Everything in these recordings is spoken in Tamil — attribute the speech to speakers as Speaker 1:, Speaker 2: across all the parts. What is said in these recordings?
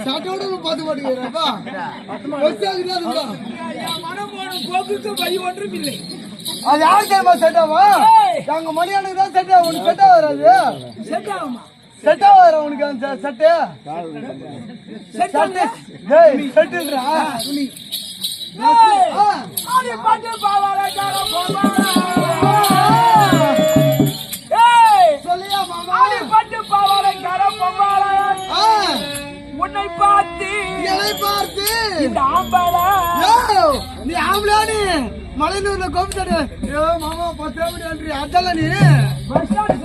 Speaker 1: சட்டோட பார்த்து மாட்டேங்கிறப்பா வச்சாக்குறியாதுங்களா
Speaker 2: என் மனம் போன போக்குக்கு வழி ஒன்றும் இல்லை.
Speaker 1: அது யார் தெரியுமா செட் ஆகும் எங்க மணியானுக்கு தான் செட் ஆகும். உனக்கு செட் ஆகாது
Speaker 2: செட் ஆகுமா?
Speaker 1: செட் ஆகாது உனக்கு அந்த செட்டு
Speaker 2: செட் ஆகுமா
Speaker 1: டேய் செட்டுன்றா
Speaker 2: பாட்டு பாவாடை
Speaker 1: நீ ஆம்பளா நீ? மலைநூர்ல கோபிச்சாடு. ஐயோ மாமா பத்து அப்படி அதெல்லாம் நீ?
Speaker 2: பஸ் ஸ்டாண்ட்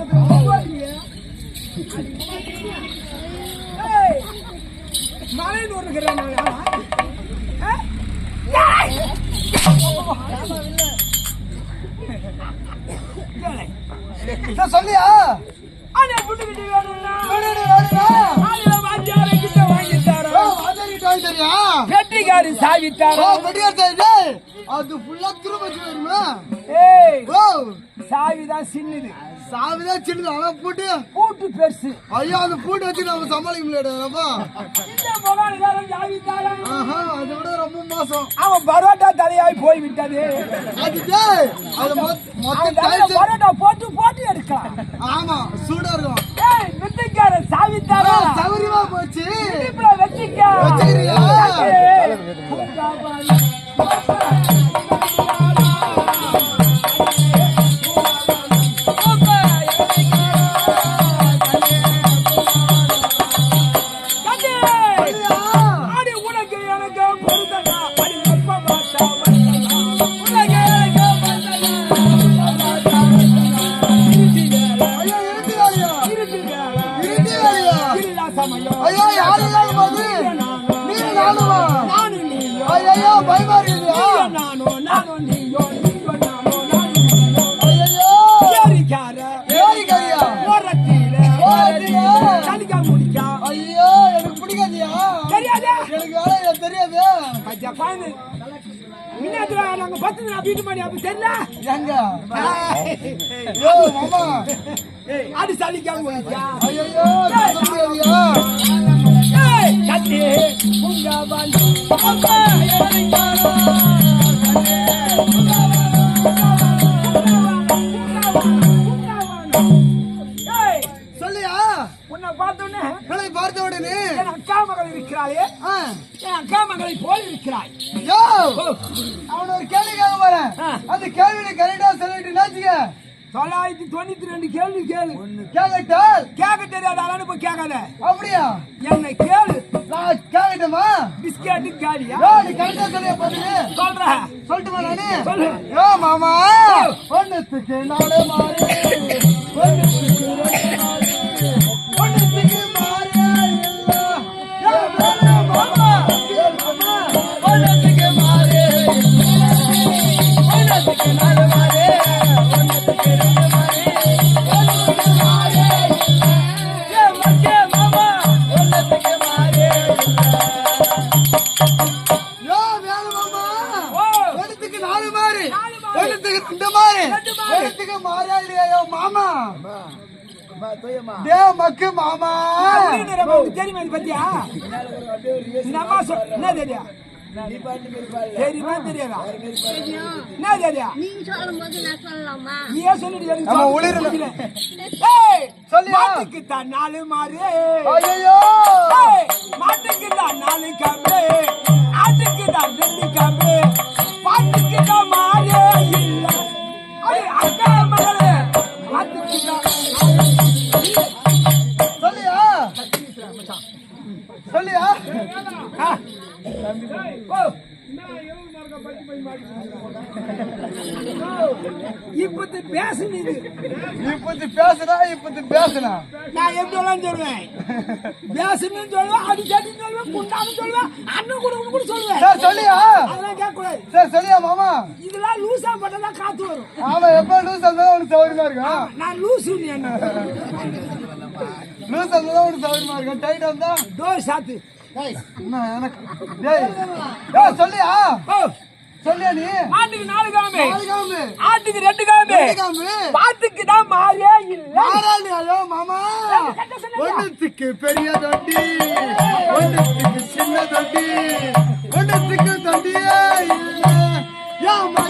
Speaker 2: ஒண்ணு இருக்கிறேன்
Speaker 1: சொல்லியா?
Speaker 2: புட்டுக்கிட்டு வேணும்னா, பெட்டிக்காரி சாவி
Speaker 1: ஓ,
Speaker 2: தரோம்.
Speaker 1: பெட்டியார் சாவி. அது ஃபுல்லா திரும்ப வருமா
Speaker 2: ஏய்,
Speaker 1: ஓ.
Speaker 2: சாவிதான் சின்னது.
Speaker 1: சாவிதான் சின்னது. ஆனா பூட்டு.
Speaker 2: பூட்டு பெருசு.
Speaker 1: ஐயோ அந்த பூட்டு வச்சு நம்ம சமாளிக்க முடியாதுப்பா அதை விட ரொம்ப மோசம்.
Speaker 2: அவன் பரோட்டா தலையாய் போய் விட்டது
Speaker 1: அது அது
Speaker 2: அவன் பரோட்டா போட்டு போட்டு எடுக்கலாம்.
Speaker 1: ஆமா சூடா இருக்கும்.
Speaker 2: ஏய் வித்துக்காரன் சாவி
Speaker 1: ஆ,
Speaker 2: தரோம்.
Speaker 1: சௌரியமா போச்சு
Speaker 2: இடுப்புல பாயனு. முன்னாத்துல நாங்க பத்து நாள் வீட்டு மணி அப்ப தெரியல
Speaker 1: எங்க? ஐயோ மாமா.
Speaker 2: அது சலிக்கா முடிக்கா.
Speaker 1: ஐயோ சொல்ல முடியாதியா?
Speaker 2: ஏய், கண்ணே, பார்த்தோன்னே
Speaker 1: உன்னை பார்த்த உடனே
Speaker 2: என் அக்கா மகள் இருக்கிறாளே. என் அக்கா மகளை போல் இருக்கிறாய்.
Speaker 1: யோ! அவன ஒரு கேள்வி கேட்க போறேன். அந்த கேள்வியை கரெக்டா சொல்லிட்டு நாச்சுக்க
Speaker 2: தொள்ளாயிரத்தி தொண்ணூத்தி ரெண்டு கேள்வி கேளு.
Speaker 1: கேட்கட்டால்
Speaker 2: கேட்க தெரியாத ஆளானு போய் கேட்காத
Speaker 1: அப்படியா?
Speaker 2: என்னை கேளு.
Speaker 1: நான் கேட்கட்டுமா
Speaker 2: பிஸ்கெட்டு காலியா?
Speaker 1: நீ கரெக்டா சொல்லிய பதிலு
Speaker 2: சொல்ற
Speaker 1: சொல்லட்டுமா நானு?
Speaker 2: சொல்லு.
Speaker 1: யோ மாமா. ஒண்ணுத்துக்கு நாலு மாறு. மாறு. ஒண்ணுத்துக்கு மாறா இல்லையா மாமா டே மக்கு மாமா.
Speaker 2: நம்ம தெரியுமா இது பத்தியா? சொல் என்ன தெரியா தெரியுமா தெரியாதா? என்ன தெரியா
Speaker 3: நீங்க சொல்லும்போது நான் சொல்லலாமா?
Speaker 2: நீ ஏன் சொல்லிட்டு? மாட்டுக்கு தான் நாலு மாறு.
Speaker 1: ஐயோ
Speaker 2: ஏய், மாட்டுக்கு தான் நாலு கம்பு. ஆட்டுக்கு தான் ரெண்டு கம்பு. பாட்டுக்கு தான் மாறு. இப்பத்து பேசுனீங்க
Speaker 1: இப்பத்தி பேசுனா இப்பத்தி பேசுனா.
Speaker 2: நான் எப்படி எல்லாம் சொல்லுவேன் பேசணும்னு சொல்லுவேன் அடி சட்டின்னு சொல்லுவேன் குண்டான்னு சொல்லுவேன் அண்ணன் கூட கூட சொல்லுவேன்
Speaker 1: சார் சொல்லியா?
Speaker 2: அதெல்லாம் கேட்க கூடாது
Speaker 1: சார் சொல்லியா மாமா?
Speaker 2: இதெல்லாம் லூசா பண்ணதான் காத்து வரும்.
Speaker 1: ஆமா எப்ப லூஸ் இருந்தா உனக்கு சௌகரியமா இருக்கும்
Speaker 2: நான் லூசு நீ என்ன?
Speaker 1: லூஸ் இருந்தா உனக்கு சௌகரியமா இருக்கும் டைட் வந்தா
Speaker 2: டோர் சாத்து
Speaker 1: என்ன எனக்கு டேய் சொல்லியா?
Speaker 2: ஓ
Speaker 1: சொல்லியா நீ?
Speaker 2: நாலு ஆட்டுக்கு மாட்டுக்கு ரெண்டு காம்பு
Speaker 1: காம்பு
Speaker 2: பாட்டுக்கு தான் மாறே இல்ல.
Speaker 1: மாறாளி ஐயோ மாமா. ஒண்ணுத்துக்கு பெரிய தொண்டி ஒண்ணுத்துக்கு சின்ன தொண்டி ஒண்ணுத்துக்கு தொண்டியே இல்ல. யா மாமா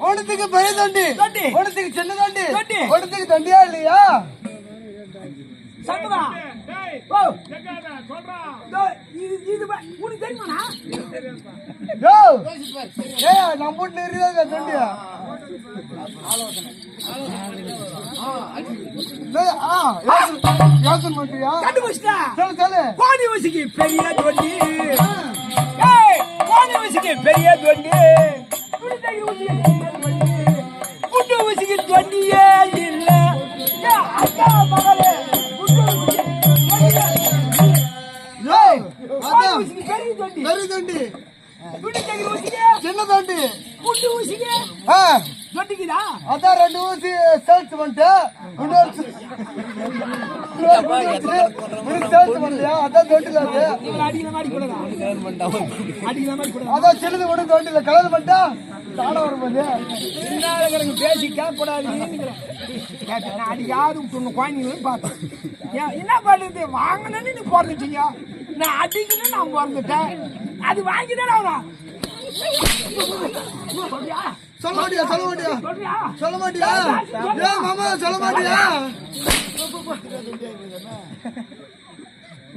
Speaker 1: ஒண்ணுத்துக்கு பெரிய தொண்டி. ஒண்ணுத்துக்கு சின்ன தொண்டி
Speaker 2: தொண்டி.
Speaker 1: ஒண்ணுத்துக்கு தொண்டியா இல்லையா?
Speaker 2: சண்முகா! ஓ! இதோ, உனக்கு தெரியுமாண்ணா?
Speaker 1: யோ! ஏ நம்ம வீட்டுல இருக்கிறதா தொண்டியா?
Speaker 2: பெரிய தொண்டி. ஏய் கோணி ஊசிக்கு பெரிய தொண்டி. தொண்டியே இல்ல. ஏய், அக்கா மகளே. பெரிய தொண்டி
Speaker 1: சின்ன தொண்டி
Speaker 2: குண்டு ஊசிக்கு?
Speaker 1: ஆ.
Speaker 2: தொண்டிக்குதா
Speaker 1: அதான் ரெண்டு ஊசி சேல்ஸ் பண்ணிட்டு சேல்ஸ் பண்ணிட்டியா அதான்
Speaker 2: கூடாதா
Speaker 1: அதான் சின்னது கூட தொண்டில கலர் பண்ணிட்டா தானே வரும்போது.
Speaker 2: சின்னாளுங்களுக்கு பேசி கேட்கக்கூடாதுன்னு நான் விட்டுணும் குழந்தைங்களும் பார்த்தேன். ஏன், என்ன பண்ணுறது? வாங்கணும்னு நீ பிறந்துட்டீங்க நான் அடிக்கணும்னு நான் பிறந்துட்டேன் அது வாங்கி தானே ஆகணும் சொல்றியா
Speaker 1: சொல்ல மாட்டியா சொல்ல மாட்டியா சொல்ல மாட்டியா மாமா சொல்ல மாட்டியா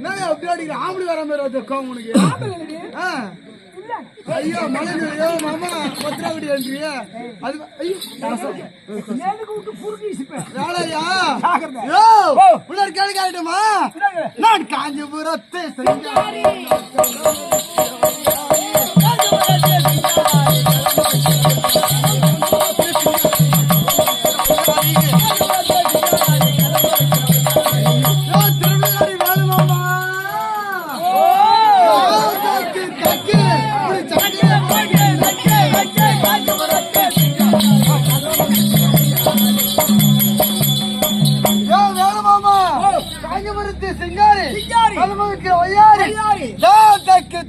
Speaker 1: என்ன அப்படி அடிக்கிற? ஆம்பளை வர மாதிரி உனக்கு.
Speaker 2: இல்ல.
Speaker 1: ஐயோ மலை ஐயோ மாமா பத்திராவடி அன்றிய. அது ஐயோ வேலையா
Speaker 2: ஜாக்கிரதை.
Speaker 1: யோ
Speaker 2: ஓ.
Speaker 1: உள்ளார் கேள்வி கேட்டுமா? நான் காஞ்சிபுரத்தை செஞ்சாரி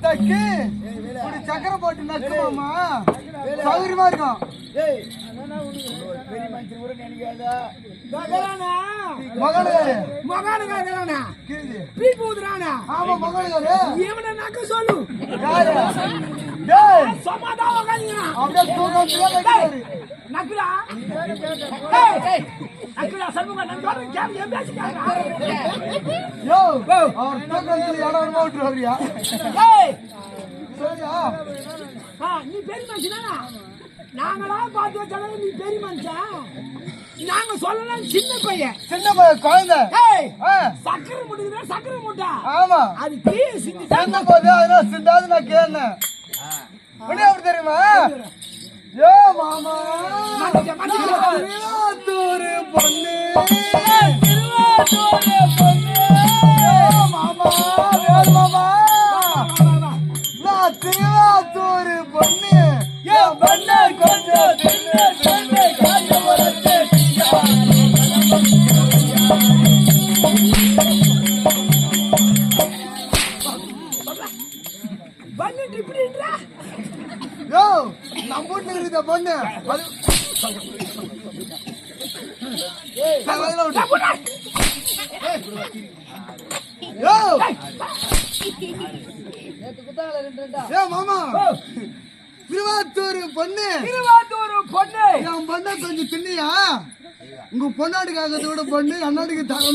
Speaker 1: தக்கு இப்படி சக்கரை போட்டு நக்குமாமா சௌகரியமா இருக்கும்.
Speaker 2: மகளானா?
Speaker 1: அப்படியே
Speaker 2: நக்குலா, சண்முகம்.
Speaker 1: யோ அவர் தூக்கத்தில் இடம் வருமா விட்டுருவாரியா
Speaker 2: ஏய்,
Speaker 1: சரியா?
Speaker 2: ஆ, நீ பெரிய மனுஷனா? நாங்களா பார்த்து வச்சாலும் நீ பெரிய மனுஷன் நாங்க சொல்லலாம் சின்ன பையன்.
Speaker 1: சின்ன பையன் குழந்தை.
Speaker 2: சக்கரை முட்டுக்குதா சக்கரை முட்டா
Speaker 1: ஆமா.
Speaker 2: அது கீழே சிந்தி
Speaker 1: சின்ன போது அதனால சிந்தாது நான் கேட்டேன். உடனே அப்படி தெரியுமா? யோ மாமா பொண்ணு. மாமா! திருவாத்தூர் பொண்ணு!
Speaker 2: திருவாரூர் பொண்ணு!
Speaker 1: என் பொண்ணை கொஞ்சம் தின்னியா? உங்க பொண்ணாட்டுக்காக விட பொண்ணு அண்ணாட்டுக்கு தாங்க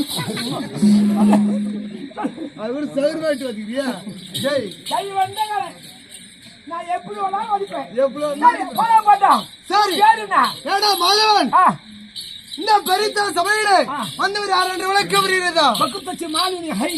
Speaker 1: அது கூட சவுர்வாட்டு வச்சுக்கிறியா? ஜெய்
Speaker 2: கை நான் எப்படி வேணாலும் அடிப்பேன்
Speaker 1: எவ்வளோ
Speaker 2: சரி,
Speaker 1: ஏடா மாதவன்! இந்த பெரித்த சபையில வந்தவர் யார் என்று விளக்க வருகிறதா
Speaker 2: பக்கத்து மாலினி ஹை.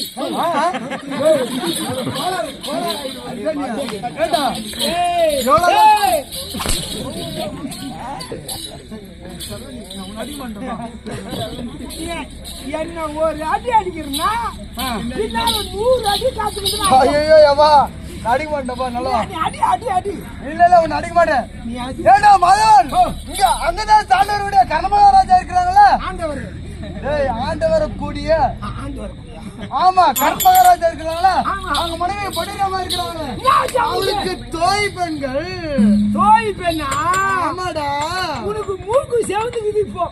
Speaker 2: என்ன ஒரு அடி அடிக்கிறனா? பின்னால நூறு அடி காத்துக்கிட்டு
Speaker 1: ஐயோ எவா அடிக்க மாட்டேப்பா நல்லா.
Speaker 2: அடி அடி அடி
Speaker 1: இல்ல இல்ல உன்னை அடிக்க மாட்டேன் ஏடா மாதவன் இங்க அங்கதான் தாண்டவருடைய இருக்கிறாங்களா
Speaker 2: ஆண்டவர்
Speaker 1: கூடிய ஆமா கற்பகராஜா இருக்கிறாங்களா. அவங்க மனைவி படிராம இருக்கிறாங்க. அவளுக்கு தோய் பெண்கள்.
Speaker 2: தோய் பெண்ணா?
Speaker 1: ஆமாடா.
Speaker 2: உனக்கு மூக்கு செவந்துக்குது இப்போ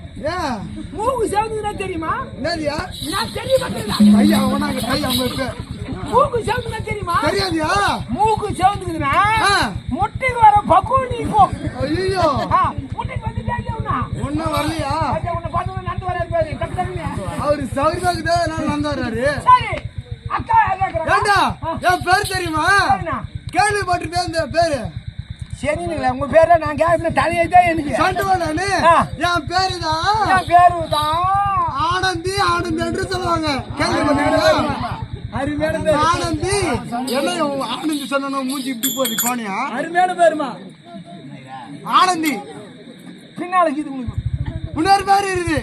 Speaker 2: மூக்கு செவந்துக்குன்னா தெரியுமா?
Speaker 1: என்னதியா?
Speaker 2: நான் தெரிய
Speaker 1: ஐயா அவனாங்க கை அவங்களுக்கு.
Speaker 2: மூக்கு செவந்துன்னா தெரியுமா?
Speaker 1: தெரியாதியா?
Speaker 2: மூக்கு செவந்துக்குதுன்னா
Speaker 1: ஆ.
Speaker 2: முட்டைக்கு வர பக்குவம் நீ இப்போ
Speaker 1: ஐயோ
Speaker 2: முட்டைக்கு வந்து தேவையா
Speaker 1: ஒன்னும் வரலையா
Speaker 2: உன்னை பார்த்து நடந்து வர பாரு டக்கு
Speaker 1: சௌரியமாக்கு தான் நடந்தாரு ஏண்டா? என் பேர் தெரியுமா? கேள்விப்பட்டிருப்பேன் இந்த பேரு?
Speaker 2: சரிங்களா உங்க பேர நான் கேட்கற தலையை தான் எனக்கு.
Speaker 1: சொல்லுவேன் நானு. என் பேரு தான்
Speaker 2: என் பேரு தான்
Speaker 1: ஆனந்தி ஆனந்தி என்று சொல்லுவாங்க. கேள்விப்பட்டீங்களா
Speaker 2: அருமையான
Speaker 1: ஆனந்தி. என்ன ஆனந்தி சொன்னனும் மூஞ்சி இப்படி போகுது கோணியா?
Speaker 2: அருமையான பேருமா?
Speaker 1: ஆனந்தி.
Speaker 2: பின்னால இது உங்களுக்கு.
Speaker 1: இன்னொரு பேர் இருக்குது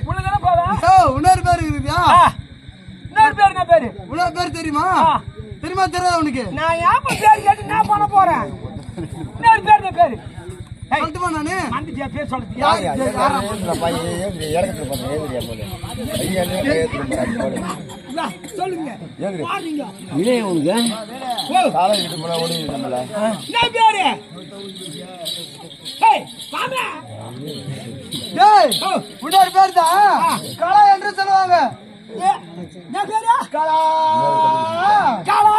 Speaker 1: இன்னொரு பேர் இருக்குதா
Speaker 2: இன்னொரு பேர் என்ன பேரு
Speaker 1: இன்னொரு பேர் தெரியுமா. தெரியுமா தெரியாத உனக்கு
Speaker 2: நான் ஏன் பேர் கேட்டு நான் பண்ண போறேன் இன்னொரு பேர் என்ன பேரு பேர் சொல்றது சொல்லுங்க. என்ன பேரு? ஏய் மாமா
Speaker 1: டேய் இன்னொரு பேர் தான் கலா என்று சொல்லுவாங்க.
Speaker 2: என்ன பேரு?
Speaker 1: கலா.
Speaker 2: காலா.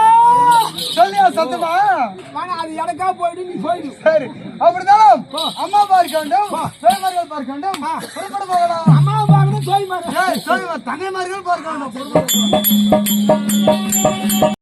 Speaker 1: சொல்லியா சத்தமா?
Speaker 2: அது எனக்கா போயிடு நீ போயிடு.
Speaker 1: சரி அம்மா பார்க்க வேண்டும் பார்க்க வேண்டும். புறப்பட போகலாம்.
Speaker 2: அம்மா பார்க்கணும் போய் மாறு
Speaker 1: ஏய், சோய்மா பார்க்க வேண்டும்